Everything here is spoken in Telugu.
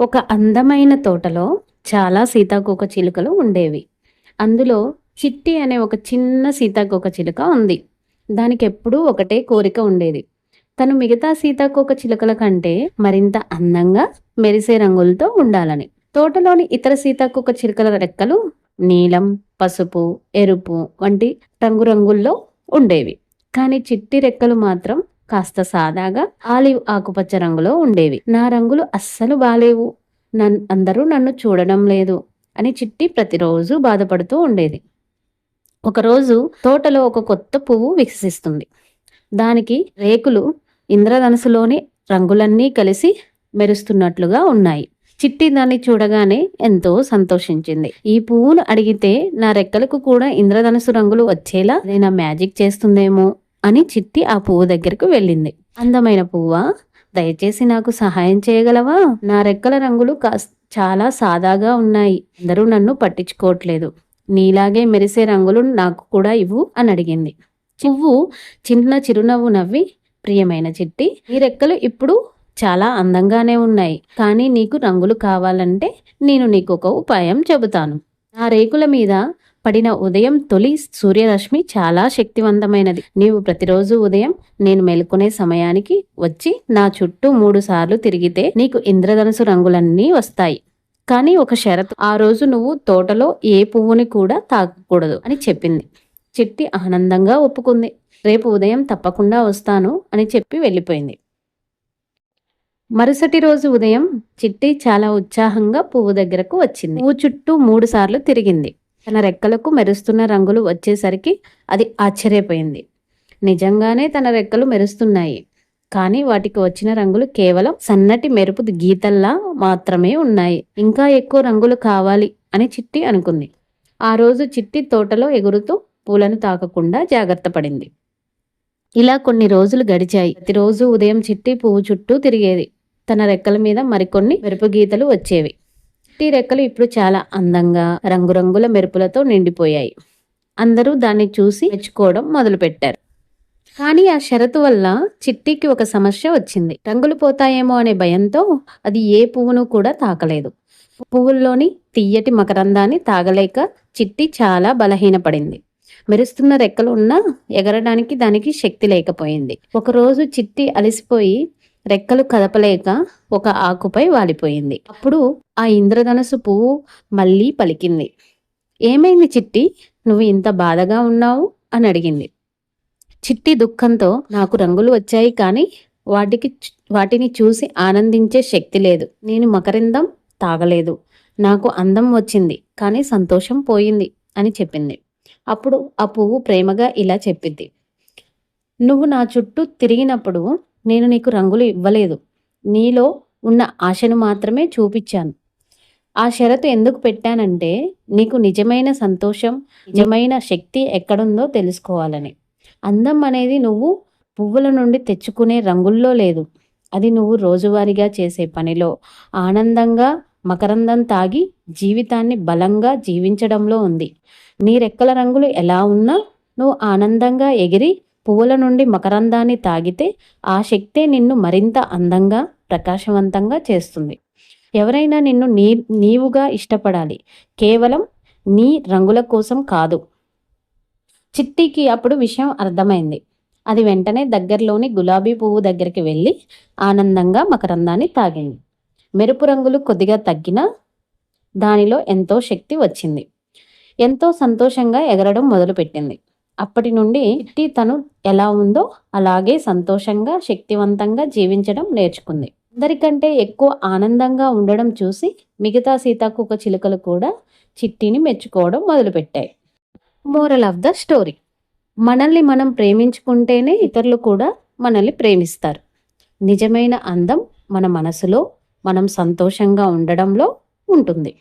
ఒక అందమైన తోటలో చాలా సీతాకోక చిలుకలు ఉండేవి. అందులో చిట్టి అనే ఒక చిన్న సీతాకోక చిలుక ఉంది. దానికి ఎప్పుడూ ఒకటే కోరిక ఉండేది. తను మిగతా సీతాకోక చిలుకల కంటే మరింత అందంగా మెరిసే రంగులతో ఉండాలని. తోటలోని ఇతర సీతాకోక చిలుకల రెక్కలు నీలం పసుపు ఎరుపు వంటి రంగురంగుల్లో ఉండేవి. కానీ చిట్టి రెక్కలు మాత్రం కాస్త సాదాగా ఆలివ్ ఆకుపచ్చ రంగులో ఉండేవి. నా రంగులు అస్సలు బాలేవు. నన్ అందరూ నన్ను చూడడం లేదు అని చిట్టి ప్రతిరోజు బాధపడుతూ ఉండేది. ఒకరోజు తోటలో ఒక కొత్త పువ్వు వికసిస్తుంది. దానికి రేకులు ఇంద్రధనుసులోని రంగులన్నీ కలిసి మెరుస్తున్నట్లుగా ఉన్నాయి. చిట్టి దాన్ని చూడగానే ఎంతో సంతోషించింది. ఈ పువ్వును అడిగితే నా రెక్కలకు కూడా ఇంద్రధనుసు రంగులు వచ్చేలా నేను మ్యాజిక్ చేస్తుందేమో అని చిట్టి ఆ పువ్వు దగ్గరకు వెళ్ళింది. అందమైన పువ్వా? దయచేసి నాకు సహాయం చేయగలవా? నా రెక్కల రంగులు కాస్ చాలా సాదాగా ఉన్నాయి. అందరూ నన్ను పట్టించుకోవట్లేదు. నీలాగే మెరిసే రంగులు నాకు కూడా ఇవ్వు అని అడిగింది. పువ్వు చిన్న చిరునవ్వు నవ్వి ప్రియమైన చిట్టి ఈ రెక్కలు ఇప్పుడు చాలా అందంగానే ఉన్నాయి. కానీ నీకు రంగులు కావాలంటే నేను నీకు ఒక ఉపాయం చెబుతాను. ఆ రేకుల మీద పడిన ఉదయం తొలి సూర్యరశ్మి చాలా శక్తివంతమైనది. నీవు ప్రతిరోజు ఉదయం నేను మెలుకునే సమయానికి వచ్చి నా చుట్టూ మూడు సార్లు తిరిగితే నీకు ఇంద్రధనుసు రంగులన్నీ వస్తాయి. కానీ ఒక షరతు ఆ రోజు నువ్వు తోటలో ఏ పువ్వుని కూడా తాకకూడదు అని చెప్పింది. చిట్టి ఆనందంగా ఒప్పుకుంది. రేపు ఉదయం తప్పకుండా వస్తాను అని చెప్పి వెళ్ళిపోయింది. మరుసటి రోజు ఉదయం చిట్టి చాలా ఉత్సాహంగా పువ్వు దగ్గరకు వచ్చింది. పువ్వు చుట్టూ మూడు సార్లు తిరిగింది. తన రెక్కలకు మెరుస్తున్న రంగులు వచ్చేసరికి అది ఆశ్చర్యపోయింది. నిజంగానే తన రెక్కలు మెరుస్తున్నాయి. కానీ వాటికి వచ్చిన రంగులు కేవలం సన్నటి మెరుపు గీతల్లా మాత్రమే ఉన్నాయి. ఇంకా ఎక్కువ రంగులు కావాలి అని చిట్టి అనుకుంది. ఆ రోజు చిట్టి తోటలో ఎగురుతూ పూలను తాకకుండా జాగ్రత్త పడింది. ఇలా కొన్ని రోజులు గడిచాయి. ప్రతిరోజు ఉదయం చిట్టి పువ్వు చుట్టూ తిరిగేది. తన రెక్కల మీద మరికొన్ని మెరుపు గీతలు వచ్చేవి. చిట్టి రెక్కలు ఇప్పుడు చాలా అందంగా రంగురంగుల మెరుపులతో నిండిపోయాయి. అందరూ దాన్ని చూసి మెచ్చుకోవడం మొదలుపెట్టారు. కానీ ఆ షరతు వల్ల చిట్టికి ఒక సమస్య వచ్చింది. రంగులు పోతాయేమో అనే భయంతో అది ఏ పువ్వును కూడా తాకలేదు. పువ్వుల్లోని తీయటి మకరందాన్ని తాగలేక చిట్టి చాలా బలహీనపడింది. మెరుస్తున్న రెక్కలు ఉన్నా ఎగరడానికి దానికి శక్తి లేకపోయింది. ఒకరోజు చిట్టి అలసిపోయి రెక్కలు కదపలేక ఒక ఆకుపై వాలిపోయింది. అప్పుడు ఆ ఇంద్రధనసు పువ్వు మళ్ళీ పలికింది. ఏమైంది చిట్టి? నువ్వు ఇంత బాధగా ఉన్నావు? అని అడిగింది. చిట్టి దుఃఖంతో నాకు రంగులు వచ్చాయి కానీ వాటికి వాటిని చూసి ఆనందించే శక్తి లేదు. నేను మకరిందం తాగలేదు. నాకు అందం వచ్చింది కానీ సంతోషం పోయింది అని చెప్పింది. అప్పుడు ఆ పువ్వు ప్రేమగా ఇలా చెప్పింది నువ్వు నా చుట్టూ తిరిగినప్పుడు నేను నీకు రంగులు ఇవ్వలేదు. నీలో ఉన్న ఆశను మాత్రమే చూపించాను. ఆ షరతు ఎందుకు పెట్టానంటే నీకు నిజమైన సంతోషం నిజమైన శక్తి ఎక్కడుందో తెలుసుకోవాలని. అందం అనేది నువ్వు పువ్వుల నుండి తెచ్చుకునే రంగుల్లో లేదు. అది నువ్వు రోజువారీగా చేసే పనిలో. ఆనందంగా మకరందం తాగి జీవితాన్ని బలంగా జీవించడంలో ఉంది. నీ రెక్కల రంగులు ఎలా ఉన్నా నువ్వు ఆనందంగా ఎగిరి పువ్వుల నుండి మకరందాన్ని తాగితే ఆ శక్తే నిన్ను మరింత అందంగా ప్రకాశవంతంగా చేస్తుంది. ఎవరైనా నిన్ను నీ నీవుగా ఇష్టపడాలి. కేవలం నీ రంగుల కోసం కాదు. చిట్టికి అప్పుడు విషయం అర్థమైంది. అది వెంటనే దగ్గరలోని గులాబీ పువ్వు దగ్గరికి వెళ్ళి ఆనందంగా మకరందాన్ని తాగింది. మెరుపు రంగులు కొద్దిగా తగ్గినా దానిలో ఎంతో శక్తి వచ్చింది. ఎంతో సంతోషంగా ఎగరడం మొదలుపెట్టింది. అప్పటి నుండి ఇట్టి తను ఎలా ఉందో అలాగే సంతోషంగా శక్తివంతంగా జీవించడం నేర్చుకుంది. అందరికంటే ఎక్కువ ఆనందంగా ఉండడం చూసి మిగతా సీతాకుక చిలుకలు కూడా చిట్టిని మెచ్చుకోవడం మొదలుపెట్టాయి. Moral of the story. మనల్ని మనం ప్రేమించుకుంటేనే ఇతరులు కూడా మనల్ని ప్రేమిస్తారు. నిజమైన అందం మన మనసులో మనం సంతోషంగా ఉండడంలో ఉంటుంది.